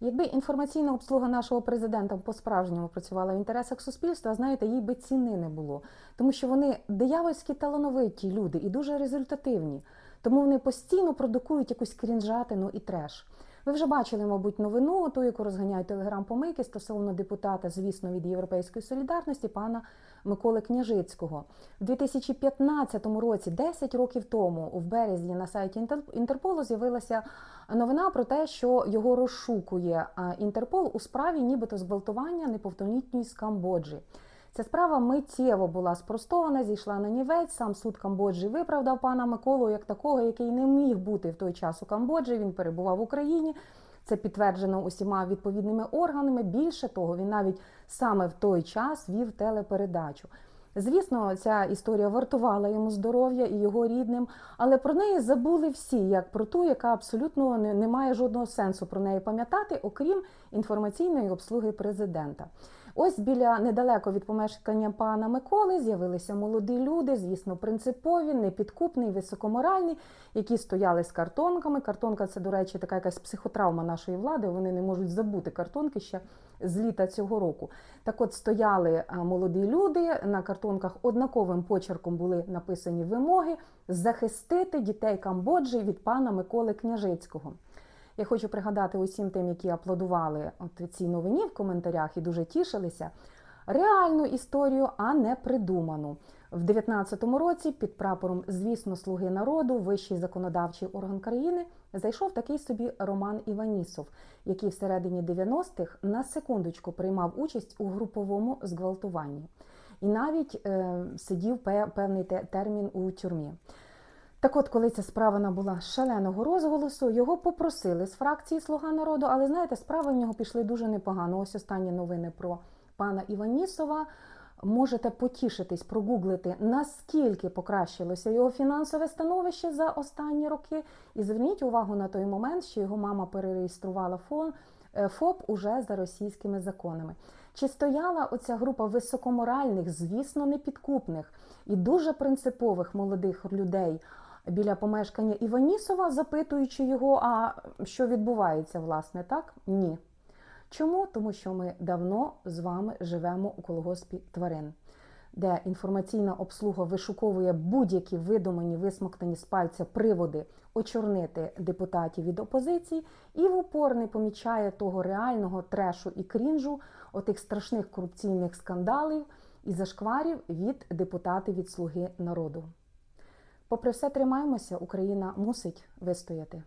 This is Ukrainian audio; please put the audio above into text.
Якби інформаційна обслуга нашого президента по-справжньому працювала в інтересах суспільства, знаєте, їй би ціни не було. Тому що вони диявольські талановиті люди і дуже результативні. Тому вони постійно продукують якусь крінжатину і треш. Ви вже бачили, мабуть, новину, ту, яку розганяють телеграм-помийки стосовно депутата, звісно, від Європейської солідарності, пана Миколи Княжицького. В 2015 році, 10 років тому, в березні на сайті Інтер- Інтерполу з'явилася новина про те, що його розшукує Інтерпол у справі нібито зґвалтування неповнолітньої з Камбоджі. Ця справа миттєво була спростована, зійшла на нівець. Сам суд Камбоджі виправдав пана Миколу як такого, який не міг бути в той час у Камбоджі. Він перебував в Україні. Це підтверджено усіма відповідними органами. Більше того, він навіть саме в той час вів телепередачу. Звісно, ця історія вартувала йому здоров'я і його рідним, але про неї забули всі, як про ту, яка абсолютно не, має жодного сенсу про неї пам'ятати, окрім інформаційної обслуги президента. Ось біля недалеко від помешкання пана Миколи з'явилися молоді люди, звісно, принципові, непідкупні, високоморальні, які стояли з картонками. Картонка це, до речі, така якась психотравма нашої влади. Вони не можуть забути картонки ще з літа цього року. Так от стояли молоді люди на картонках однаковим почерком були написані вимоги захистити дітей Камбоджі від пана Миколи Княжицького. Я хочу пригадати усім тим, які аплодували от цій новині в коментарях і дуже тішилися. Реальну історію, а не придуману. В 19-му році під прапором, звісно, слуги народу, вищий законодавчий орган країни, зайшов такий собі Роман Іванісов, який всередині 90-х на секундочку приймав участь у груповому зґвалтуванні. І навіть е, сидів певний термін у тюрмі. Так от, коли ця справа набула шаленого розголосу, його попросили з фракції Слуга народу, але знаєте, справи в нього пішли дуже непогано. Ось останні новини про пана Іванісова. Можете потішитись, прогуглити, наскільки покращилося його фінансове становище за останні роки. І зверніть увагу на той момент, що його мама перереєструвала фон, е, ФОП уже за російськими законами. Чи стояла оця група високоморальних, звісно, непідкупних і дуже принципових молодих людей біля помешкання Іванісова, запитуючи його, а що відбувається, власне, так? Ні. Чому? Тому що ми давно з вами живемо у колгоспі тварин, де інформаційна обслуга вишуковує будь-які видумані, висмоктані з пальця приводи очорнити депутатів від опозиції і в упор не помічає того реального трешу і крінжу, отих страшних корупційних скандалів і зашкварів від депутатів від Слуги народу. Попри все тримаємося, Україна мусить вистояти.